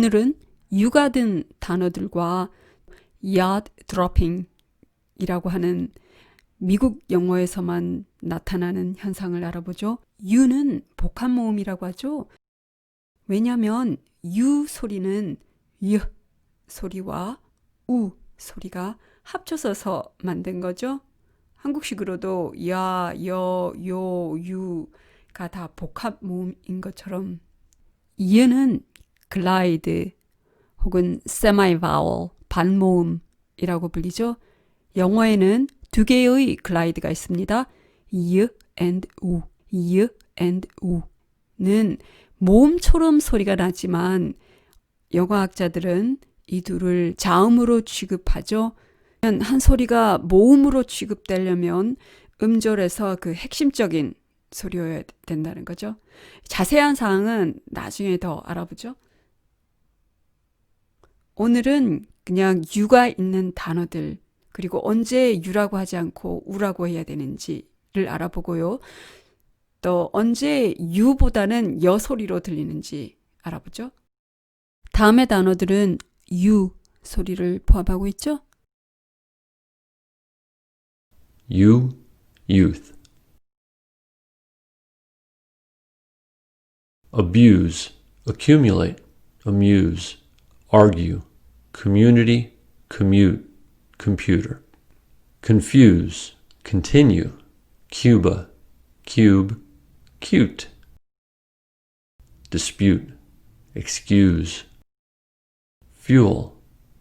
오늘은 유가 든 단어들과 yard dropping이라고 하는 미국 영어에서만 나타나는 현상을 알아보죠. 유는 복합 모음이라고 하죠. 왜냐하면 유 소리는 유 소리와 우 소리가 합쳐서서 만든 거죠. 한국식으로도 야, 여, 요, 유가 다 복합 모음인 것처럼 이에는 글라이드 혹은 semi vowel 반모음이라고 불리죠. 영어에는 두 개의 글라이드가 있습니다. 이 and 우, 이 and 우는 모음처럼 소리가 나지만 영어학자들은 이 둘을 자음으로 취급하죠. 한 소리가 모음으로 취급되려면 음절에서 그 핵심적인 소리여야 된다는 거죠. 자세한 사항은 나중에 더 알아보죠. 오늘은 그냥 유가 있는 단어들 그리고 언제 유라고 하지 않고 우라고 해야 되는지를 알아보고요. 또 언제 유보다는 여 소리로 들리는지 알아보죠. 다음의 단어들은 유 소리를 포함하고 있죠. You, youth. Abuse, accumulate, amuse, argue, community, commute, computer. Confuse, continue, Cuba, cube, cute. Dispute, excuse. Fuel,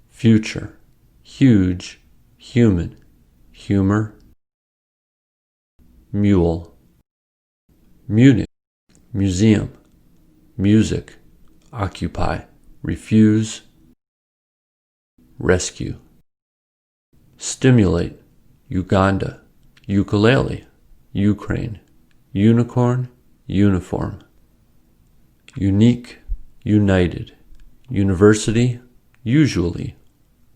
future, huge, human, humor, mule, Munich, museum, music, occupy, refuse, rescue, stimulate, Uganda, ukulele, Ukraine, unicorn, uniform, unique, united, university, usually,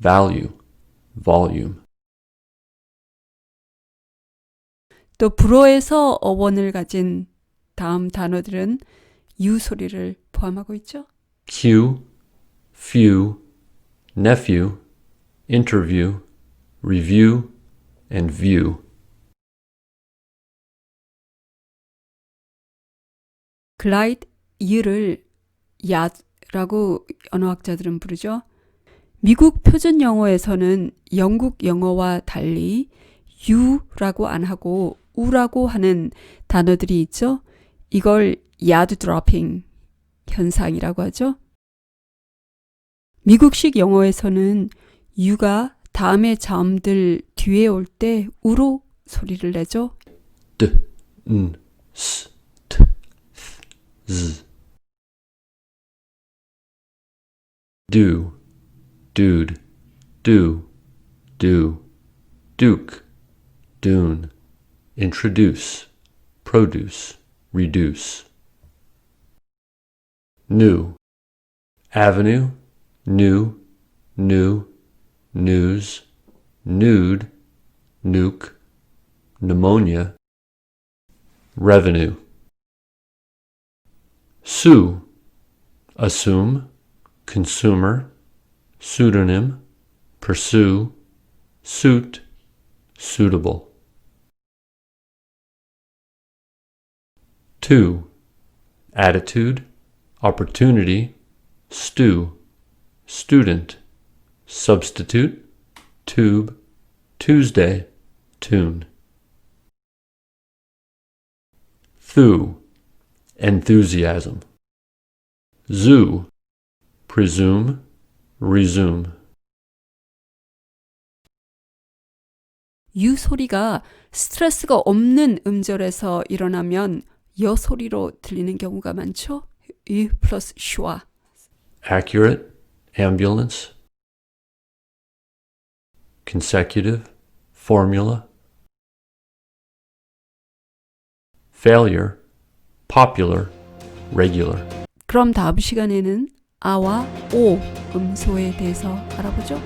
value, volume. 또 불어에서 어원을 가진 다음 단어들은 유 소리를 포함하고 있죠. Q, few, nephew, interview, review, and view. 글라이드 이를 야라고 언어학자들은 부르죠. 미국 표준 영어에서는 영국 영어와 달리 유라고 안 하고 우라고 하는 단어들이 있죠. 이걸 야드 드로핑 현상이라고 하죠. 미국식 영어에서는 유가 다음의 자음들 뒤에 올 때 우로 소리를 내죠. D, N, S, T, Z. Do, dude, do, do, duke, dune, introduce, produce, reduce. New, avenue, new, new, news, nude, nuke, pneumonia, revenue. Sue, assume, consumer, pseudonym, pursue, suit, suitable. 2. Attitude, opportunity, stew, student, substitute, tube, Tuesday, tune. Thu, enthusiasm. Zoo, presume, resume. 유 소리가 스트레스가 없는 음절에서 일어나면 여 소리로 들리는 경우가 많죠. 유 플러스 슈와. Accurate, ambulance. Consecutive, formula. Failure, popular, regular. 그럼 다음 시간에는 아와 오 음소에 대해서 알아보죠.